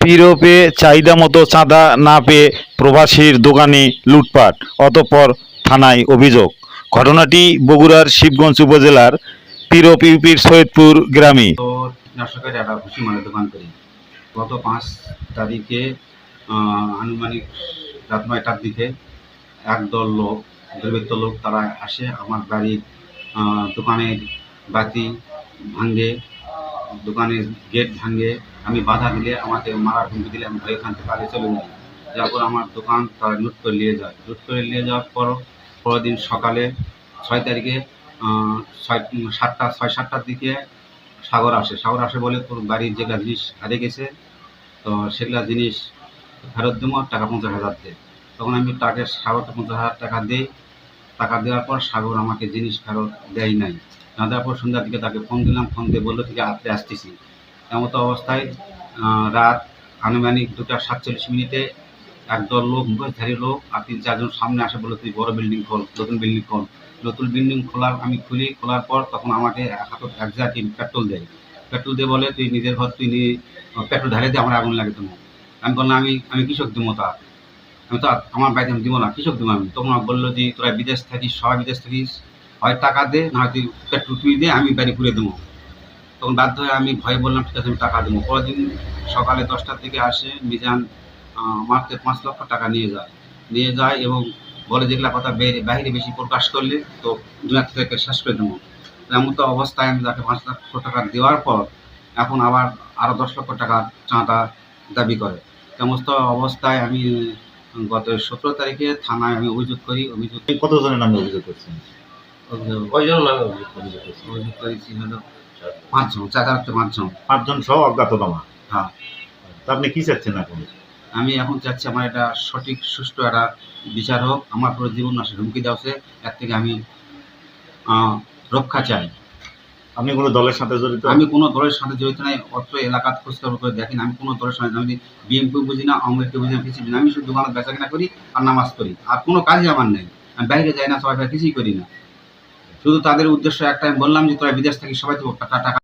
পিরো পেয়ে চাহিদা মতো চাঁদা না পেয়ে প্রবাসীর দোকানে লুটপাট, অতঃপর থানায় অভিযোগ। ঘটনাটি বগুড়ার শিবগঞ্জ উপজেলার পিরো পিউপির সৈয়দপুর গ্রামে। ভুসি মানে দোকান করি। গত পাঁচ তারিখে আনুমানিক রাত নয়টার দিকে একদল লোক, দুর্বৃত্ত লোক তারা আসে আমার বাড়ির দোকানের বাতি ভাঙ্গে দোকানের গেট ভাঙে, আমি বাধা দিলে, আমাকে মারার হুমকি দিলে আমি ভয় থেকে পালিয়ে চলে যাই। যাওয়ার পর আমার দোকান তারা লুট করে নিয়ে যায়। লুট করে নিয়ে যাওয়ার পর দিন সকালে ছয় তারিখে ছয় সাতটা, ছয়, সাতটার দিকে সাগর আসে। সাগর আসে বলে তোর বাড়ির যেগুলা জিনিস হারে গেছে, তো সেগুলা জিনিস ফেরত দেবো, টাকা পঞ্চাশ হাজার দে। তখন আমি তাকে সাগরকে পঞ্চাশ হাজার টাকা দিই। টাকা দেওয়ার পর সাগর আমাকে জিনিস ফেরত দেয় নাই। না পর সন্ধ্যার দিকে তাকে ফোন দিলাম ফোন দিয়ে বলল থেকে রাত্রে আসতেছি। এমতো অবস্থায় রাত আনুমানিক দুটা সাতচল্লিশ মিনিটে একদল লোক, মুখোশধারী লোক, আর তিন চারজন সামনে আসে বলে, তুই বড় বিল্ডিং খোল, নতুন বিল্ডিং খোল। নতুন বিল্ডিং খোলার, আমি খুলি, খোলার পর তখন আমাকে হাতত এক পেট্রোল দেয়। পেট্রোল দিয়ে বলে, তুই নিজের ঘর, তুই নিয়ে পেট্রোল ধারে দিয়ে আমার আগুন লাগে তোমার। আমি বললাম, আমি আমি কৃষক দিব তা? আমি তো আমার বাড়িতে আমি দিব না, কৃষক দিব আমি। তখন বলল যে, তোরা বিদেশ থাকিস, সবাই বিদেশ থাকিস। হয় টাকা দে, না তুই পেট্রোল তুই দে, আমি বাড়ি ঘুরে দেবো। তখন বাধ্য হয়ে আমি ভয়ে বললাম, ঠিক আছে, আমি টাকা দেবো। পরের দিন সকালে দশটার দিকে আসে মিজান থেকে পাঁচ লক্ষ টাকা নিয়ে যায় নিয়ে যায় এবং বলে, যেগুলা কথা বাইরে বাইরে বেশি প্রকাশ করলে তো দুনিয়া থেকে শেষ করে দেবো। এমন তো অবস্থায় আমি তাকে পাঁচ লক্ষ টাকা দেওয়ার পর এখন আবার আরও দশ লক্ষ টাকা চাঁদা দাবি করে। সমস্ত অবস্থায় আমি, গত সতেরো তারিখে থানায় আমি অভিযোগ করি, অভিযোগ কতজনের নামে অভিযোগ করছেন? কয়জন নামে অভিযোগ করেছি হলো পাঁচজন হচ্ছে পাঁচজন। পাঁচজন সহ অজ্ঞাতনামা হ্যাঁ। তা আপনি কি চাচ্ছেন এখন? আমি এখন চাচ্ছি আমার এটা সঠিক সুষ্ঠু একটা বিচার হোক। আমার পুরো জীবন নাশের হুমকি দেওয়া হচ্ছে। এর থেকে আমি রক্ষা চাই। আপনি কোনো দলের সাথে জড়িত? আমি কোনো দলের সাথে জড়িত নাই। অত্র এলাকাত খোঁজখবর করে দেখেন আমি কোনো দলের সাথে আমি বিএনপি বুঝি না আওয়ামী লীগকে বুঝি না কিছু না। আমি শুধু দোকানে বেচা কেনা করি আর নামাজ করি আর কোনো কাজই আমার নেই। আমি বাইরে যাই না সবাই কিছুই করি না। শুধু তাদের উদ্দেশ্য একটা আমি বললাম যে তোরা বিদেশ থেকে সবাই তো টাকা